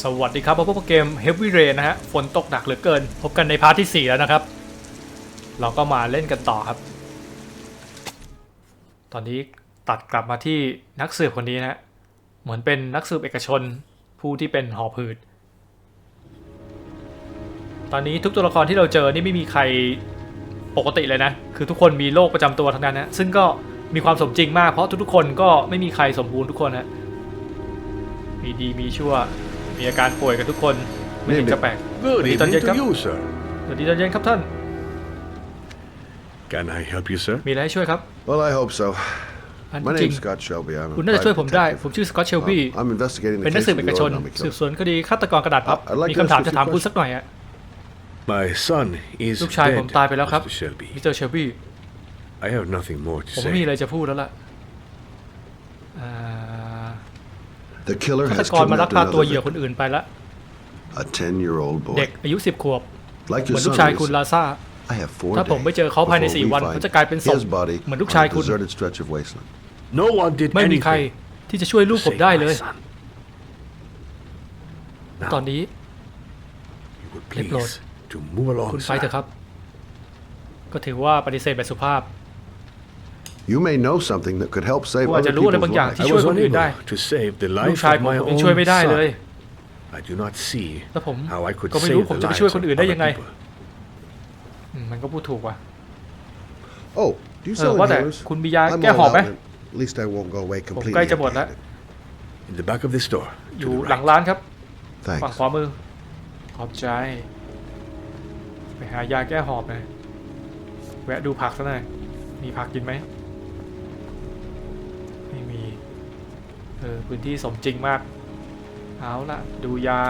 สวัสดีครับพบกับเกม Heavy Rain นะฮะ ฝนตกหนักเหลือเกิน พบกันในพาร์ทที่ 4 แล้วนะครับ เราก็มาเล่นกันต่อครับ ตอนนี้ตัดกลับมาที่นักสืบคนนี้นะฮะ เหมือนเป็นนักสืบเอกชนผู้ที่เป็นหอผืด ตอนนี้ทุกตัวละครที่เราเจอนี่ไม่มีใครปกติเลยนะ คือทุกคนมีโรคประจำตัวทั้งนั้นนะ ซึ่งก็มีความสมจริงมาก เพราะทุกๆคนก็ไม่มีใครสมบูรณ์ทุกคนนะมีดีมีชั่ว มีอาการป่วยกันทุกคนไม่เห็นจะแปลก Good What are you evening done, to Jacob? you, sir. สวัสดีตอนเย็นครับท่าน Can I help you, sir? มีอะไรให้ช่วยครับ Well, I hope so. อัน My จริง name's Scott Shelby. I'm a คุณน่าจะช่วย private ผมได้ detective. ผมชื่อสกอตเชลบี้ Um, I'm investigating เป็น the นัก case สืบ of เอก the ชน Origami สืบ Killer. สวนคดีฆาตกรกระดาษพับ I'd like มี to คำถาม ask จะ you ถาม a คุณ question. สักหน่อยอะ My son is ลูกชาย dead, ผมตายไปแล้วครับ Mr. Shelby. มิสเตอร์เชลบี้ I have nothing more to ผมไม่มี say. อะไรจะพูดแล้วล่ะอ่า The killer ฆาต has กรมาลัก kidnapped พาตัว another เหยื่อคน victim, อื่นไปละ a 10-year-old เด็ก boy. อายุ 10 ขวบ Like เหมื your อนลูกชาย son คุณ is. ลาซา I have four ถ้าผมไม่ days เจอเขาภายใน before 4 we วัน find เขาจะกลายเป็นศพ his body เหมือนลูก on ชาย a คุณ deserted stretch of wasteland. No one did ไม่มีใคร anything ที่จะช่วยลูก to ผม save ได้ my เลย son. ตอนนี้ You would Lip Lord. please to move along, คุณไปเถ sir. อะครับ ก็ถือว่าปฏิเสธแบบสุภาพ You may know something that could help save คุณอาจ other จะรู้อะไร people's บางอย่าง lives. ที่ I ช่วย was คนอื่น unable ได้ to save the ลูก life ชาย of ผม my ผมยัง own ช่วยไม่ได้เลย son. I do not see แล้วผม how I could ก็ไม่รู้ save ผม the จะไป lives ช่วย of คนอื่นได้ other ยังไง people. อืมมันก็พูดถูกว่ะ Oh, do you เออ sell ว่าแต่ inhalers? คุณมียา I'm แก้ all หอบไหม out, and At least I won't go away ผม completely ใกล้จะหมดแล้ว empty-handed. In the back of the store. อ To ยู่ the หลัง right. ร้านครับ ฝั่ง Thanks. ขวามือ ขอบใจ ไปหายาแก้หอบหน่อยแวะดูผักซะหน่อย มีผักกินไหม ไม่มี เออ พื้นที่สมจริงมาก เอาละดูยา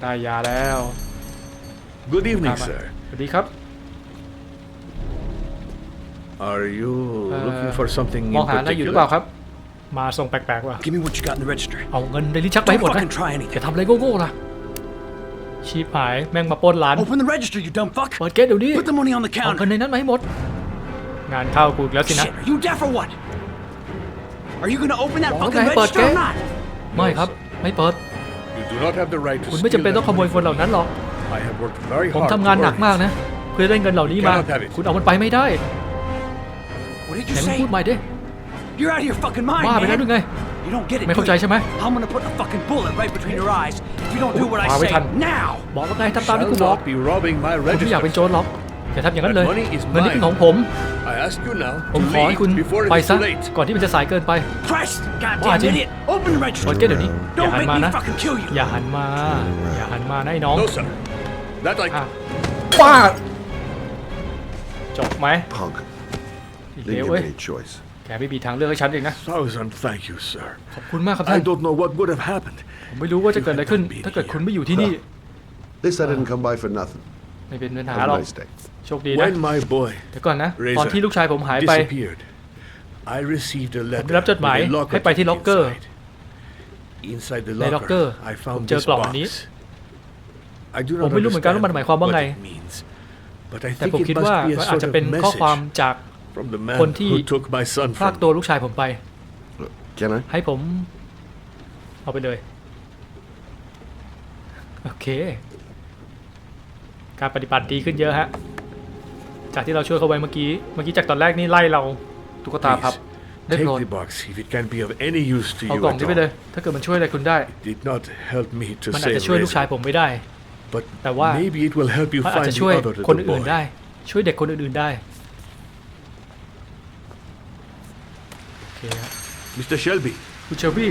ได้ยาแล้ว Good evening, Tama. sir. สวัสดีครับ Are you Uh, looking for something มอ in งหาอะไรอยู่หรือเปล่า particular? ครับ มาส่งแปลกๆว่ะ Give me what you got in the register. เอาเงินในลิ้นชักไปให้ Don't หมดนะ fucking try อย่า anything. ทำอะไรโง่ๆล่ะชีพหายแม่งมาปล้นร้าน Open the register, you dumb fuck. เปิดเกตเดี๋ยวนี้ Put the money on the เอาเงิน counter. ในนั้นมาให้หมด งานเข้ากูอีกแล้วสินะ Shit, are you deaf or what? Are you gonna open that Well, fucking okay, but register or get- not? ไม่ครับ ไม่เปิด You do not have the right to คุณไม่จำเป็นต้องขโมยคนเหล่านั้นหรอก I have worked very ผม hard ทำงาน to หนัก earn มาก it. นะ เพื่อได้เงินเหล่านี้มา Cannot have it. คุณเอามันไปไม่ได้ What did ไหน you มึง say? พูดใหม่ดิ You're out of your fucking mind, บ้าไปแล้วหรือ man. ไง You don't get it. ไม่ do เข้าใจ you? ใช่ไหม I'm gonna put a fucking bullet right between your eyes if you don't do what I Wow, we say can- now. บอกแล้วไงทำตามที่ Shall กูบอก not be robbing my ผมไม่อยากเป็น register. โจรหรอก อย่าทำอย่างนั้นเลย That money is เงินนี่เป็น mine. ของผม I ask you now ผม to ขอให้คุณ leave before it ไป is ซะ too late. ก่อนที่มันจะสายเกินไป Christ, Wow, goddamn Jim. idiot. Open the เปิด register. เกตเดี๋ยวนี้ อย่า Don't หัน make มา me นะ fucking kill you. อย่าหันมา อย่าหันมานะไอ้น้อง No, sir. That I อะป้าดจบไหม Punk. อีก Didn't เดี๋ยว give เว้ย me any choice. แกไม่มีทางเลือกให้ฉันเองนะ thousand thank you, sir. ขอบคุณมากครับท่า I น don't know what would have happened. ผมไม่รู้ว่าจะเกิดอะไรขึ้น ถ้าเกิดคุณไม่อยู่ที่นี่ At least I didn't come by for nothing. ไม่เป็นปัญหา Have หร a อก nice day. โชคดีนะ When my boy เดี๋ยวก่อนนะ Razor ตอนที่ลูกชายผมหายไป disappeared, I received a ผม letter ได้รับจดหมาย with a locker ให้ไปที่ ticket ล็อกเกอร์ inside. Inside the ในล็อกเกอ locker, ร์ I ผม found เจอ this กล่องอันนี้ box. I do ผม not ไม่รู้เหมือนกันว่ามันหมายความว่าไง understand what it means, but I แต่ think ผม it คิด must ว่า be a มันอาจ sort จะ of เป็นข้อความ message จาก from the man คนที่ who took my son พราก from ตัว me. ลูกชายผมไป Can I? ให้ผม เอาไปเลย โอเค การปฏิบัติดีขึ้นเยอะฮะ จากที่เราช่วยเขาไว้เมื่อกี้ เมื่อกี้จากตอนแรกนี่ไล่เราตุ๊กตาพับ Please, ได้โปร take ด the box if it can be of any use to เอา you กล่อง at นี้ไปเลย all. ถ้าเกิดมันช่วยอะไรคุณได้ Did not help me to มันอาจ save จะช่วยลูกชาย Razor, ผมไม่ได้ but แต่ว่า maybe it will help you มันอาจ find จะ the ช่วย other คน little อื่น boy. ได้ ช่วยเด็กคนอื่นๆได้โอเคฮะ Mr. Shelby, คุณเชลบี้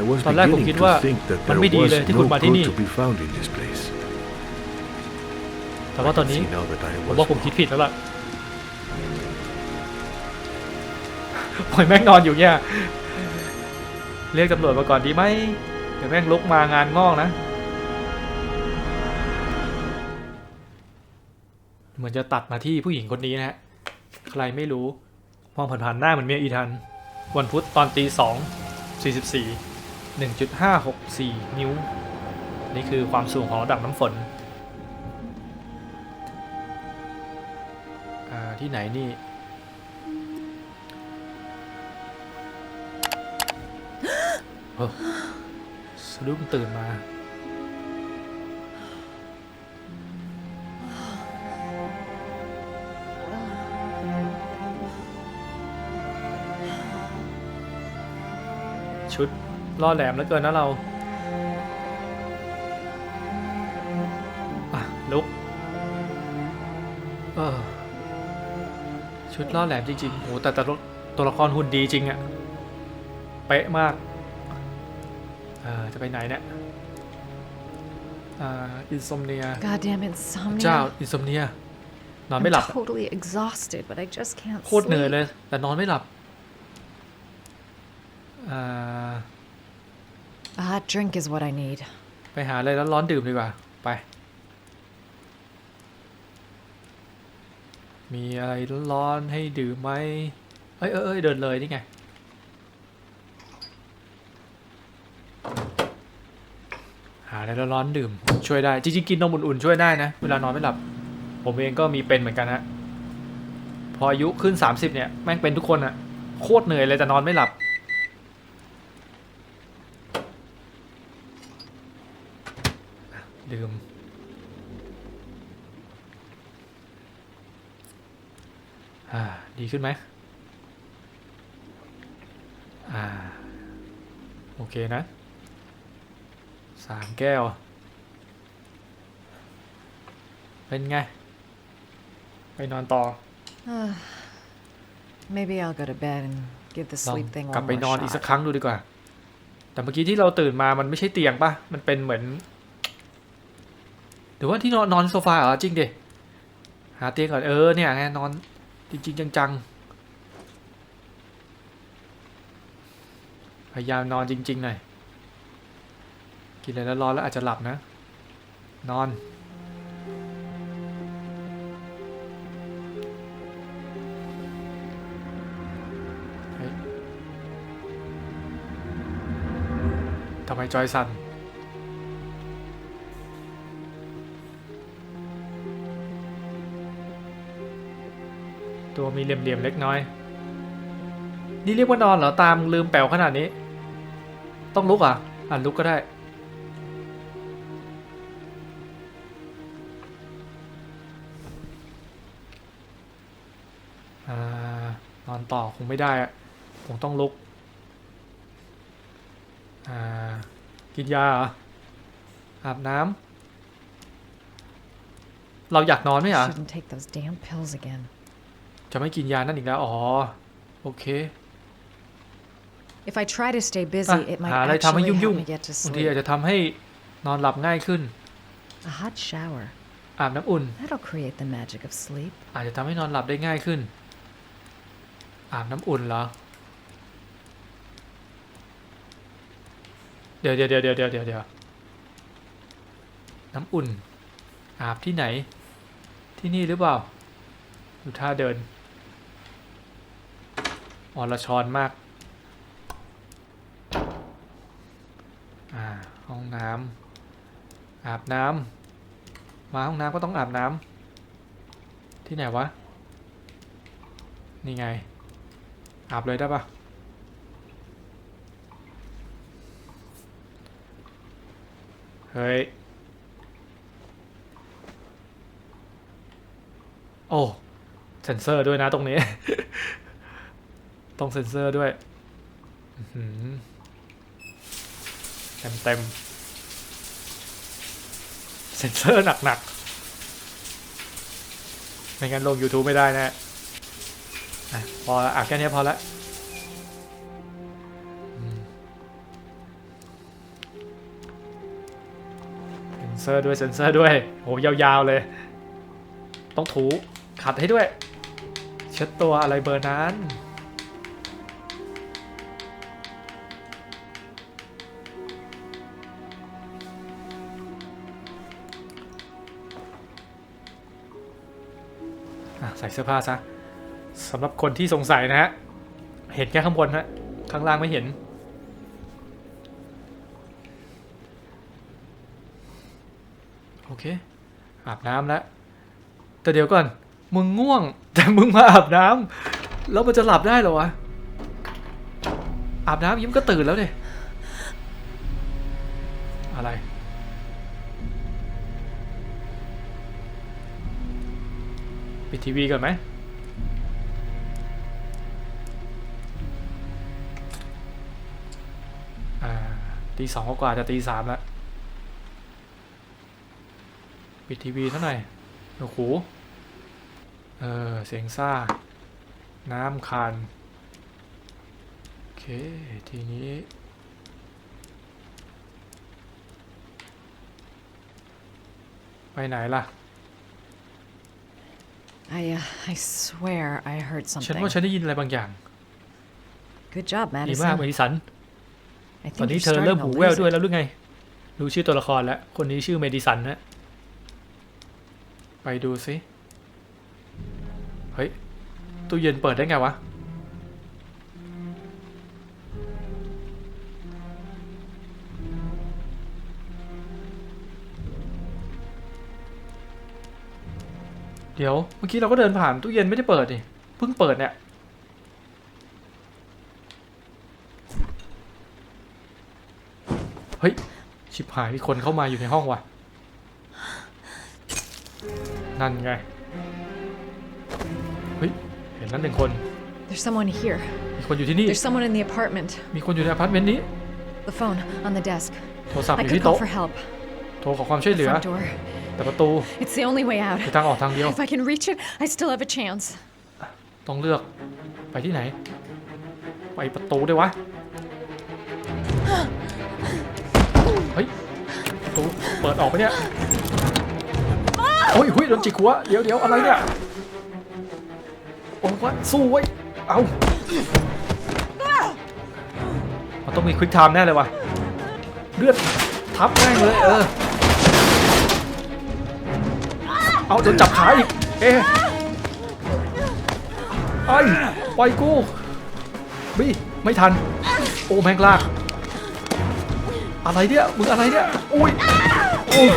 I was ตอนแรกผม beginning คิดว่า to think that มัน there ไม่ดี was เลยที่ no คุณมาที่นี่ good to be found in this place. แต่ว่าตอนนี้ผมว่าผมคิดผิดแล้วล่ะปล่อยแม่งนอนอยู่เนี่ยเรียกตำรวจมาก่อนดีไหมเดี๋ยวแม่งลุกมางานงอกนะ เหมือนจะตัดมาที่ผู้หญิงคนนี้นะฮะ ใครไม่รู้ มองผ่านๆหน้าเหมือนเมียอีทัน วันพุธตอนตีสองสี่สิบสี่หนึ่งจุดห้าหกสี่นิ้ว นี่คือความสูงของระดับน้ำฝน ที่ไหนนี่อ้สะดุ้งตื่นมา ชุดล่อแหลมเหลือเกินนะเราอะลุก เออ ชุดล่อแหลมจริงๆโหแต่แต่ตัวตัวละครหุ่นดีจริงอะเป๊ะมากเออจะไปไหนเนี่ยอ่าอินโซมเนีย Goddamn เจ้า insomnia. อินโซมเนียนอน I'm ไม่หลับอะ totally exhausted, but I just can't โคตรเหนื่อย sleep. เลย แต่นอนไม่หลับอ่า A hot drink is what I need. ไปหาอะไรแล้วร้อนๆดื่มดีกว่า ไป มีอะไรร้อนให้ดื่มไหมเอ้ยเอ้ยเอ้ยเดินเลยนี่ไง หาอะไรร้อนๆดื่ม ช่วยได้ จริงๆ กินนมอุ่นๆ ช่วยได้นะ เวลานอนไม่หลับ ผมเองก็มีเป็นเหมือนกันฮะ พออายุขึ้น 30 เนี่ย แม่งเป็นทุกคนอะโคตรเหนื่อยเลยแต่นอนไม่หลับ ดื่ม อ่า ดีขึ้นไหมอ่า โอเคนะสามแก้ว เป็นไง ไปนอนต่อ Maybe I'll go to bed and give the ลอง sleep thing กลับ one ไปนอน more อีกสัก shot. ครั้งดูดีกว่า แต่เมื่อกี้ที่เราตื่นมามันไม่ใช่เตียงปะมันเป็นเหมือนหรือว่าที่นอนนอนโซฟาเหรอจริงดิหาเตียงก่อนเออเนี่ยไงนอน จริงๆ จังๆ พยายามนอนจริงๆหน่อย กินอะไรแล้วร้อนแล้วอาจจะหลับนะ นอน ทำไมจอยสั่น ตัวมีเหลี่ยมๆเล็กน้อย นี่เรียกว่านอนเหรอตามลืมแป๋วขนาดนี้ ต้องลุกอะอะลุกก็ได้ นอนต่อคงไม่ได้อะคงต้องลุกอ่ากินยาเหรออาบน้ำเราอยากนอนไหมอะ จะไม่กินยานั่นอีกแล้ว อ๋อ โอเค If I try to stay อะ busy, it might หาอะไรทำให้ actually ยุ่ง help me get to ๆบางทีอาจ sleep. จะทำให้นอนหลับง่ายขึ้น A hot shower. อาบน้ำอุ่น That'll create the magic of sleep. อาจจะทำให้นอนหลับได้ง่ายขึ้น อาบน้ำอุ่นเหรอ เดี๋ยวเดี๋ยวเดี๋ยวเดี๋ยวเดี๋ยวเดี๋ยวน้ำอุ่น อาบที่ไหน ที่นี่หรือเปล่า ดูท่าเดิน อ่อชอนมาก อ่า ห้องน้ำอาบน้ำมาห้องน้ำก็ต้องอาบน้ำที่ไหนวะ นี่ไง อาบเลยได้ปะเฮ้ย โอ้เซ็นเซอร์ด้วยนะตรงนี้ ต้องเซ็นเซอร์ด้วยเต็มเต็มเซ็นเซอร์หนักๆ ไม่งั้นลง YouTube ไม่ได้นะอะพอละอะแค่นี้พอละเซ็นเซอร์ด้วยเซ็นเซอร์ด้วยโหยาวๆเลย ต้องถูขัดให้ด้วย เช็ดตัวอะไรเบอร์นั้น ใส่เสื้อผ้าซะสำหรับคนที่สงสัยนะฮะ เห็นแค่ข้างบนฮะ ข้างล่างไม่เห็น โอเค อาบน้ำแล้ว แต่เดี๋ยวก่อน มึงง่วง แต่มึงมาอาบน้ำแล้วมันจะหลับได้หรอวะ อาบน้ำยิ้มก็ตื่นแล้วเนี่ยอะไร ปิดทีวีก่อนไหมอ่าตีสองกว่าจะตีสามแล้ว ปิดทีวีเท่าไหร่โอ้โหเออ เสียงซ่า น้ำคันโอเค ทีนี้ ไปไหนล่ะ I, uh, I swear I heard ฉัน something. ว่าฉันได้ยินอะไรบางอย่าง Good job, ดีมาก Madison. เมดิสัน I ตอน think นี้ you're เธอเริ่ม starting หู to แว่ว lose ด้วย it. แล้วหรือไงรู้ชื่อตัวละครแล้ว คนนี้ชื่อเมดิสันนะ ไปดูสิเฮ้ย ตู้เย็นเปิดได้ไงวะ เดี๋ยวเมื่อกี้เราก็เดินผ่านตู้เย็นไม่ได้เปิดนี่เพิ่งเปิดเนี่ยเฮ้ยชิบหายมีคนเข้ามาอยู่ในห้องว่ะนั่นไงเฮ้ยเห็นแล้วหนึ่งคน There's someone here. มีคนอยู่ที่นี่ There's someone in the apartment. มีคนอยู่ในอพาร์ตเมนต์นี้ The phone on the desk. โทรศัพท์อ I ยู่ could ที่ call โต๊ะ for help. โทรขอความช่วยเหลือ Front door. แต่ประตู It's the only way out. คือทางออกทางเดียว If I can reach it, I still have a chance. ต้องเลือกไปที่ไหน ไปประตูด้วยวะ เฮ้ย ประตูเปิดออกไปะเนี่ยโอ้ยหุยโดนจิกหัว เดี๋ยวเดี๋ยวอะไรเนี่ยโอ้ยวะสู้ไว้ยเอามันต้องมีควิกไทม์แน่เลยวะเลือดทับแม่งเลยเออ เอาโดนจับขาอีก เอ๊ะไอ้ปล่อยกูบีไม่ทัน โอ้แม่งลาก อะไรเนี่ยมึงอะไรเนี่ย อุ้ยโอ้ย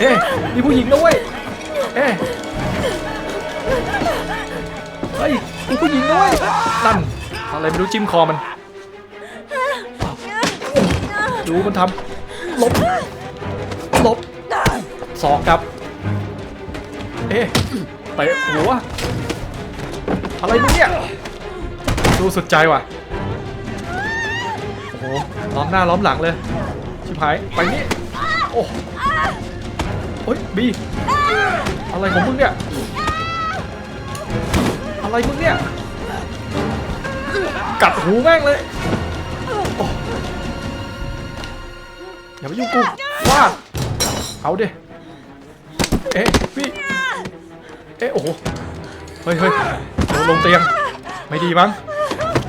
เอ๊ะมีผู้หญิงนะเว้ย เอ๊ะเฮ้ยมีผู้หญิงนะเว้ย นั่น อะไรไม่รู้จิ้มคอมัน ดูมันทำหลบหลบสอกกลับ เอ๊ะเตะหัว อะไรมึงเนี่ยดูสุดใจว่ะ โอ้โห ล้อมหน้าล้อมหลังเลย ชิบหาย ไปนี่ โอ้โอ้ยบี อะไรของมึงเนี่ย อะไรมึงเนี่ย กัดหูแม่งเลยอย่ามายุ่งกูว่าเอาดิเอ๊ะพี่ อ๊ะโอ้โหเฮ้ยเฮ้ยลงเตียง ไม่ดีมั้ง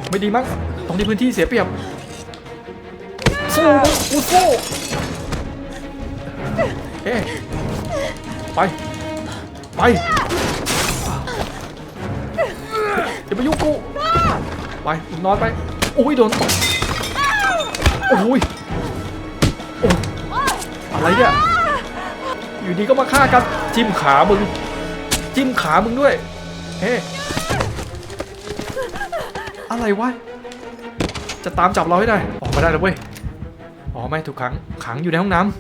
ไม่ดีมั้ง ตรงนี้พื้นที่เสียเปรียบ สู้มึงกูสู้เอ๊ะไป ไปอย่าไปยุ่งกู ไปมึงนอนไป โอ้ยโดนตบโอ้ยโอ้อะไรเนี่ย อยู่ดีก็มาฆ่ากันจิ้มขามึง จิ้มขามึงด้วย เฮ้อะไรวะ จะตามจับเราให้ได้ ออกมาได้แล้วเว้ย อ๋อไม่ถูกขัง ขังอยู่ในห้องน้ำ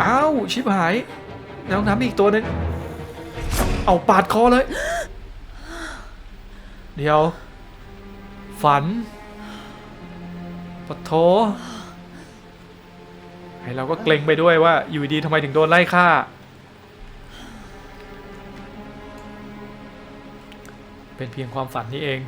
เอ้าวชิบหาย ในห้องน้ำมีอีกตัวหนึง เอาปาดคอเลย เดี๋ยว ฝันปะโถ ไอเราก็เกรงไปด้วยว่าอยู่ดีๆทำไมถึงโดนไล่ฆ่า เป็นเพียงความฝันนี่เอง